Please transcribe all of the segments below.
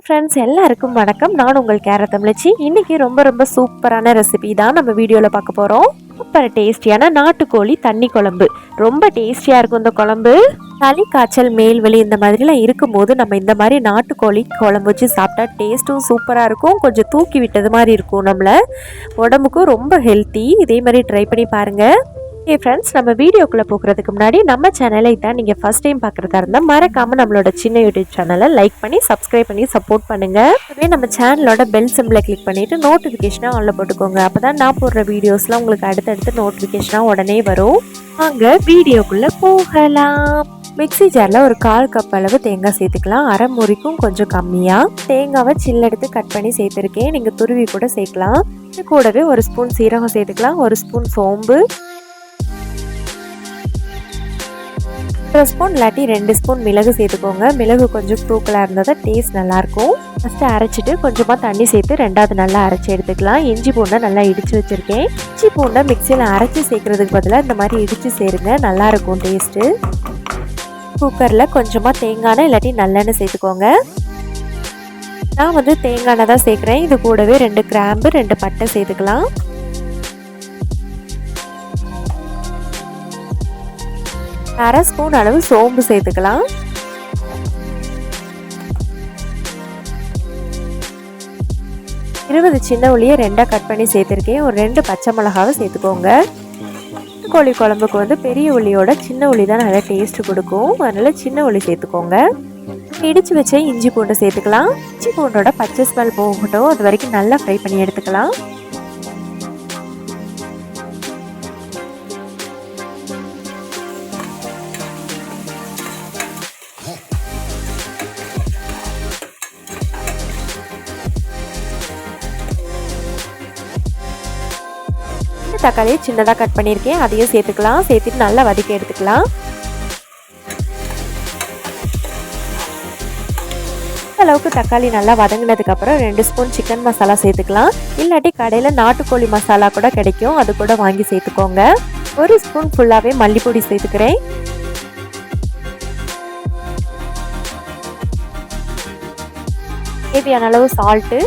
Hi friends எல்லாருக்கும் வணக்கம். நான் உங்கள் கேர தமிழச்சி. இன்றைக்கி ரொம்ப ரொம்ப சூப்பரான ரெசிபி தான் நம்ம வீடியோவில் பார்க்க போகிறோம் சூப்பர் டேஸ்டியான நாட்டுக்கோழி தண்ணி குழம்பு. ரொம்ப டேஸ்டியாக இருக்கும் இந்த குழம்பு. சளி காய்ச்சல் மேல்வெளி இந்த மாதிரிலாம் இருக்கும்போது நம்ம இந்த மாதிரி நாட்டுக்கோழி குழம்பு வச்சு சாப்பிட்டா டேஸ்ட்டும் சூப்பராக இருக்கும். கொஞ்சம் தூக்கி விட்டது மாதிரி இருக்கும் நம்மளை. உடம்புக்கும் ரொம்ப ஹெல்த்தி இதே மாதிரி ட்ரை பண்ணி பாருங்கள் ஓகே ஃப்ரெண்ட்ஸ் நம்ம வீடியோக்குள்ளே போகிறதுக்கு முன்னாடி நம்ம சேனலை தான் நீங்கள் ஃபஸ்ட் டைம் பார்க்குறதா இருந்தால் மறக்காமல் நம்மளோட சின்ன யூடியூப் சேனலை லைக் பண்ணி சப்ஸ்கிரைப் பண்ணி சப்போர்ட் பண்ணுங்கள் அதுவே நம்ம சேனலோட பெல் சிம்பிளை கிளிக் பண்ணிவிட்டு நோட்டிஃபிகேஷனாக ஆனில் போட்டுக்கோங்க. அப்போ தான் நான் போடுற வீடியோஸ்லாம் உங்களுக்கு அடுத்தடுத்து நோட்டிஃபிகேஷனாக உடனே வரும். வாங்க வீடியோக்குள்ளே போகலாம். மிக்சி ஜாரில் ஒரு கால் கப் அளவு தேங்காய் சேர்த்துக்கலாம். அரை முறிக்கும் கொஞ்சம் கம்மியாக தேங்காவை சில்லெடுத்து கட் பண்ணி சேர்த்துருக்கேன். நீங்கள் துருவி கூட சேர்க்கலாம். இது கூடவே ஒரு ஸ்பூன் சீரகம் சேர்த்துக்கலாம். ஒரு ஸ்பூன் சோம்பு. ஒரு ஸ்பூன் இல்லாட்டி ரெண்டு ஸ்பூன் மிளகு சேர்த்துக்கோங்க. மிளகு கொஞ்சம் தூக்கலாக இருந்தால் தான் டேஸ்ட் நல்லாயிருக்கும். ஃபஸ்ட்டு அரைச்சிட்டு கொஞ்சமாக தண்ணி சேர்த்து ரெண்டாவது நல்லா அரைச்சி எடுத்துக்கலாம். இஞ்சி பூண்டை நல்லா இடித்து வச்சுருக்கேன். இஞ்சி பூண்டை மிக்சியில் அரைச்சி சேர்க்குறதுக்கு பதிலாக இந்த மாதிரி இடித்து சேருங்க. நல்லாயிருக்கும் டேஸ்ட்டு குக்கரில் கொஞ்சமாக தேங்காய் இல்லாட்டி நல்லெண்ணெய் சேர்த்துக்கோங்க. நான் வந்து தேங்காய் தான் சேர்க்குறேன். இது கூடவே ரெண்டு கிராம்பு ரெண்டு பட்டை சேர்த்துக்கலாம். அரை ஸ்பூன் அளவு சோம்பு சேர்த்துக்கலாம். இருபது சின்ன உள்ளியை ரெண்டாக கட் பண்ணி சேர்த்துருக்கேன். ஒரு ரெண்டு பச்சை மிளகாவை சேர்த்துக்கோங்க. கோழி குழம்புக்கு வந்து பெரிய உள்ளியோட சின்ன உள்ளி தான் நல்லா டேஸ்ட்டு கொடுக்கும். அதனால் சின்ன உள்ளி சேர்த்துக்கோங்க. இடித்து வச்ச இஞ்சி பூண்டை சேர்த்துக்கலாம். இஞ்சி பூண்டோட பச்சை ஸ்மெல் போகட்டும். அது வரைக்கும் நல்லா ஃப்ரை பண்ணி எடுத்துக்கலாம். தக்காளியை சின்னதாக கட் பண்ணியிருக்கேன். அதையும் சேர்த்துக்கலாம். சேர்த்துட்டு நல்லா வதக்கி எடுத்துக்கலாம். அளவுக்கு தக்காளி நல்லா வதங்கினதுக்கப்புறம் ரெண்டு ஸ்பூன் சிக்கன் மசாலா சேர்த்துக்கலாம். இல்லாட்டி கடையில் நாட்டுக்கோழி மசாலா கூட கிடைக்கும். அது கூட வாங்கி சேர்த்துக்கோங்க. ஒரு ஸ்பூன் ஃபுல்லாகவே மல்லிப்பொடி சேர்த்துக்கிறேன். தேவையான அளவு சால்ட்டு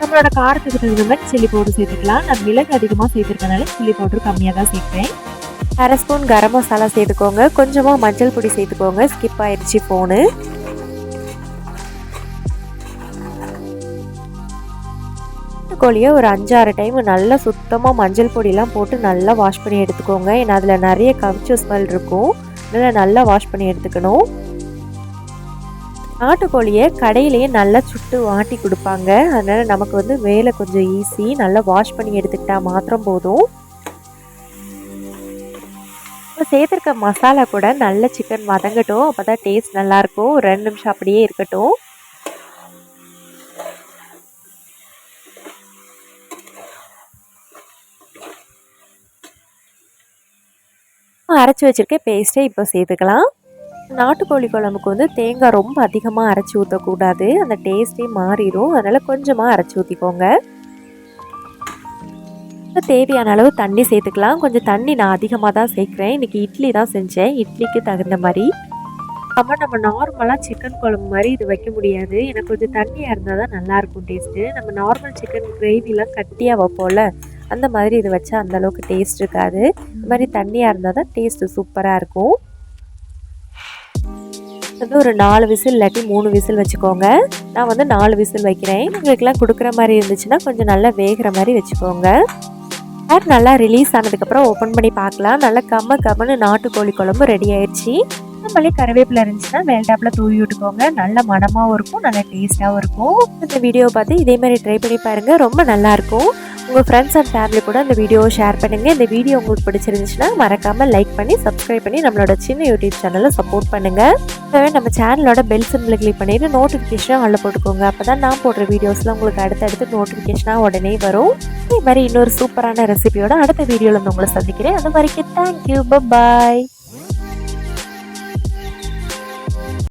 நம்மளோட காரத்துக்கு தகுந்த மாதிரி சில்லி பவுடர் சேர்த்துக்கலாம். நான் மிளகு அதிகமாக சேர்த்துருக்கனால சில்லி பவுடர் கம்மியாக தான் சேர்க்குறேன் அரை ஸ்பூன் கரம் மசாலா சேர்த்துக்கோங்க. கொஞ்சமாக மஞ்சள் பொடி சேர்த்துக்கோங்க. ஸ்கிப் ஆயிடுச்சு ஃபோனு கோழியை ஒரு அஞ்சாறு டைம் நல்லா சுத்தமாக மஞ்சள் பொடியெலாம் போட்டு நல்லா வாஷ் பண்ணி எடுத்துக்கோங்க. ஏன்னா அதில் நிறைய கவிச்ச ஸ்மெல் இருக்கும். அதனால் நல்லா வாஷ் பண்ணி எடுத்துக்கணும். நாட்டுக்கோழியை கடையிலேயே நல்லா சுட்டு வாட்டி கொடுப்பாங்க. அதனால் நமக்கு வந்து வேலை கொஞ்சம் ஈஸி நல்லா வாஷ் பண்ணி எடுத்துக்கிட்டால் மாத்திரம் போதும். இப்போ சேர்த்துருக்க மசாலா கூட நல்ல சிக்கன் வதங்கட்டும். அப்போ தான் டேஸ்ட் நல்லாயிருக்கும் ரெண்டு நிமிஷம் அப்படியே இருக்கட்டும். அரைச்சி வச்சுருக்க பேஸ்ட்டை இப்போ சேர்த்துக்கலாம். நாட்டுக்கோழி குழம்புக்கு வந்து தேங்காய் ரொம்ப அதிகமாக அரைச்சி ஊற்றக்கூடாது அந்த டேஸ்ட்டே மாறிடும் அதனால் கொஞ்சமாக அரைச்சி ஊற்றிக்கோங்க தேவையான அளவு தண்ணி சேர்த்துக்கலாம். கொஞ்சம் தண்ணி நான் அதிகமாக தான் சேர்க்குறேன். இன்றைக்கி இட்லி தான் செஞ்சேன். இட்லிக்கு தகுந்த மாதிரி. அப்போ நம்ம நார்மலாக சிக்கன் குழம்பு மாதிரி இது வைக்க முடியாது. எனக்கு கொஞ்சம் தண்ணியாக இருந்தால் தான் நல்லாயிருக்கும் டேஸ்ட்டு நம்ம நார்மல் சிக்கன் கிரேவிலாம் கட்டியாக வைப்போம்ல அந்த மாதிரி இது வச்சா அந்தளவுக்கு டேஸ்ட் இருக்காது. இந்த மாதிரி தண்ணியாக இருந்தால் தான் டேஸ்ட்டு சூப்பராக இருக்கும். வந்து ஒரு நாலு விசில் இல்லாட்டி மூணு விசில் வச்சுக்கோங்க. நான் வந்து நாலு விசில் வைக்கிறேன். உங்களுக்குலாம் கொடுக்குற மாதிரி இருந்துச்சுன்னா கொஞ்சம் நல்லா வேகிற மாதிரி வச்சுக்கோங்க. ஏர் நல்லா ரிலீஸ் ஆனதுக்கப்புறம் ஓப்பன் பண்ணி பார்க்கலாம். நல்லா கம்ம கம்மனு நாட்டுக்கோழி குழம்பு ரெடி ஆயிடுச்சு. நம்மளே கருவேப்பிலை இருந்துச்சுன்னா மேல் டாப்பில் தூவி விட்டுக்கோங்க. நல்ல மனமாகவும் இருக்கும் நல்ல டேஸ்ட்டாகவும் இருக்கும். இந்த வீடியோ பார்த்து இதே மாதிரி ட்ரை பண்ணி பாருங்கள் ரொம்ப நல்லாயிருக்கும் உங்கள் ஃப்ரெண்ட்ஸ் அண்ட் ஃபேமிலி கூட இந்த வீடியோவை ஷேர் பண்ணுங்கள் இந்த வீடியோ உங்களுக்கு பிடிச்சிருந்துச்சுன்னா மறக்காமல் லைக் பண்ணி சப்ஸ்கிரைப் பண்ணி நம்மளோட சின்ன யூடியூப் சேனலை சப்போர்ட் பண்ணுங்கள் நம்ம சேனலோட பெல் சிம்பிள் கிளிக் பண்ணிவிட்டு நோட்டிஃபிகேஷனாக உள்ள போட்டுக்கோங்க. அப்போ தான் நான் போடுற வீடியோஸ்லாம் உங்களுக்கு அடுத்தடுத்து நோட்டிஃபிகேஷனாக உடனே வரும். இதே மாதிரி இன்னொரு சூப்பரான ரெசிபியோட அடுத்த வீடியோவில் வந்து உங்களை சந்திக்கிறேன். அது வரைக்கும் தேங்க்யூ பாய்